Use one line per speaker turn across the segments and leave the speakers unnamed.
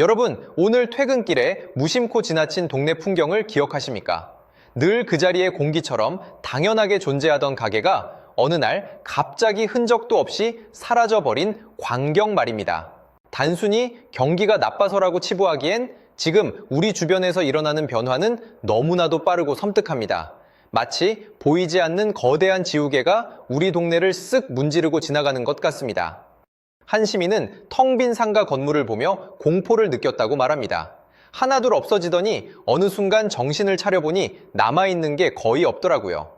여러분, 오늘 퇴근길에 무심코 지나친 동네 풍경을 기억하십니까? 늘 그 자리의 공기처럼 당연하게 존재하던 가게가 어느 날 갑자기 흔적도 없이 사라져버린 광경 말입니다. 단순히 경기가 나빠서라고 치부하기엔 지금 우리 주변에서 일어나는 변화는 너무나도 빠르고 섬뜩합니다. 마치 보이지 않는 거대한 지우개가 우리 동네를 쓱 문지르고 지나가는 것 같습니다. 한 시민은 텅 빈 상가 건물을 보며 공포를 느꼈다고 말합니다. 하나둘 없어지더니 어느 순간 정신을 차려보니 남아있는 게 거의 없더라고요.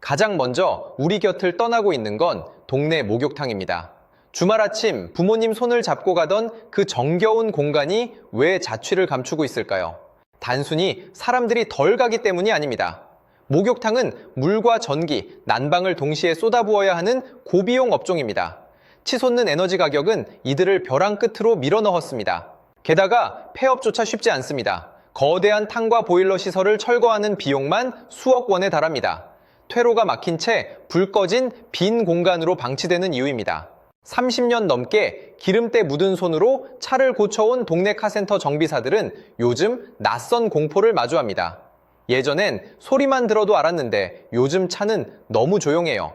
가장 먼저 우리 곁을 떠나고 있는 건 동네 목욕탕입니다. 주말 아침 부모님 손을 잡고 가던 그 정겨운 공간이 왜 자취를 감추고 있을까요? 단순히 사람들이 덜 가기 때문이 아닙니다. 목욕탕은 물과 전기, 난방을 동시에 쏟아부어야 하는 고비용 업종입니다. 치솟는 에너지 가격은 이들을 벼랑 끝으로 밀어넣었습니다. 게다가 폐업조차 쉽지 않습니다. 거대한 탄과 보일러 시설을 철거하는 비용만 수억 원에 달합니다. 퇴로가 막힌 채 불 꺼진 빈 공간으로 방치되는 이유입니다. 30년 넘게 기름때 묻은 손으로 차를 고쳐온 동네 카센터 정비사들은 요즘 낯선 공포를 마주합니다. 예전엔 소리만 들어도 알았는데 요즘 차는 너무 조용해요.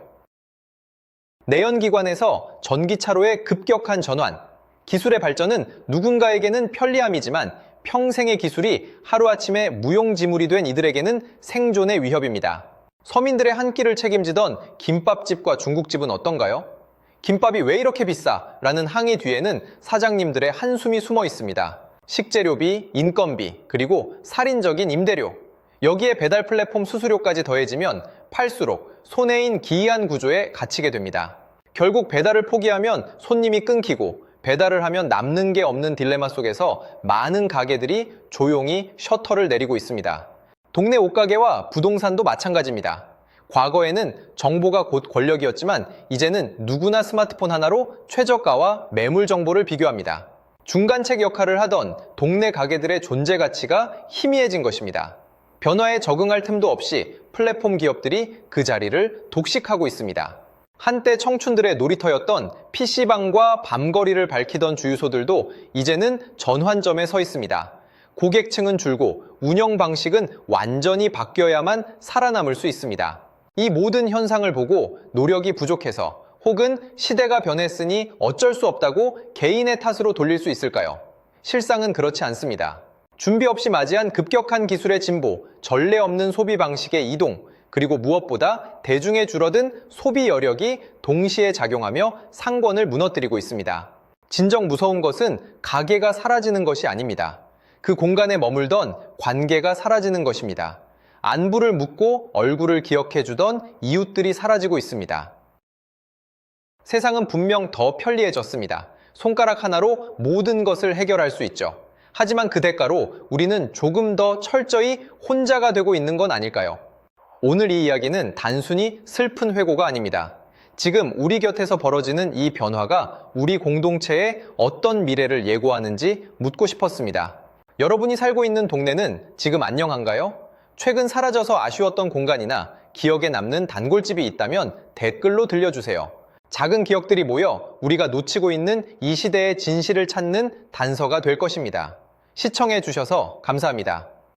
내연기관에서 전기차로의 급격한 전환. 기술의 발전은 누군가에게는 편리함이지만 평생의 기술이 하루아침에 무용지물이 된 이들에게는 생존의 위협입니다. 서민들의 한 끼를 책임지던 김밥집과 중국집은 어떤가요? 김밥이 왜 이렇게 비싸? 라는 항의 뒤에는 사장님들의 한숨이 숨어 있습니다. 식재료비, 인건비, 그리고 살인적인 임대료. 여기에 배달 플랫폼 수수료까지 더해지면 팔수록 손해인 기이한 구조에 갇히게 됩니다. 결국 배달을 포기하면 손님이 끊기고 배달을 하면 남는 게 없는 딜레마 속에서 많은 가게들이 조용히 셔터를 내리고 있습니다. 동네 옷가게와 부동산도 마찬가지입니다. 과거에는 정보가 곧 권력이었지만 이제는 누구나 스마트폰 하나로 최저가와 매물 정보를 비교합니다. 중간책 역할을 하던 동네 가게들의 존재 가치가 희미해진 것입니다. 변화에 적응할 틈도 없이 플랫폼 기업들이 그 자리를 독식하고 있습니다. 한때 청춘들의 놀이터였던 PC방과 밤거리를 밝히던 주유소들도 이제는 전환점에 서 있습니다. 고객층은 줄고 운영 방식은 완전히 바뀌어야만 살아남을 수 있습니다. 이 모든 현상을 보고 노력이 부족해서 혹은 시대가 변했으니 어쩔 수 없다고 개인의 탓으로 돌릴 수 있을까요? 실상은 그렇지 않습니다. 준비 없이 맞이한 급격한 기술의 진보, 전례 없는 소비 방식의 이동, 그리고 무엇보다 대중의 줄어든 소비 여력이 동시에 작용하며 상권을 무너뜨리고 있습니다. 진정 무서운 것은 가게가 사라지는 것이 아닙니다. 그 공간에 머물던 관계가 사라지는 것입니다. 안부를 묻고 얼굴을 기억해 주던 이웃들이 사라지고 있습니다. 세상은 분명 더 편리해졌습니다. 손가락 하나로 모든 것을 해결할 수 있죠. 하지만 그 대가로 우리는 조금 더 철저히 혼자가 되고 있는 건 아닐까요? 오늘 이 이야기는 단순히 슬픈 회고가 아닙니다. 지금 우리 곁에서 벌어지는 이 변화가 우리 공동체에 어떤 미래를 예고하는지 묻고 싶었습니다. 여러분이 살고 있는 동네는 지금 안녕한가요? 최근 사라져서 아쉬웠던 공간이나 기억에 남는 단골집이 있다면 댓글로 들려주세요. 작은 기억들이 모여 우리가 놓치고 있는 이 시대의 진실을 찾는 단서가 될 것입니다. 시청해 주셔서 감사합니다.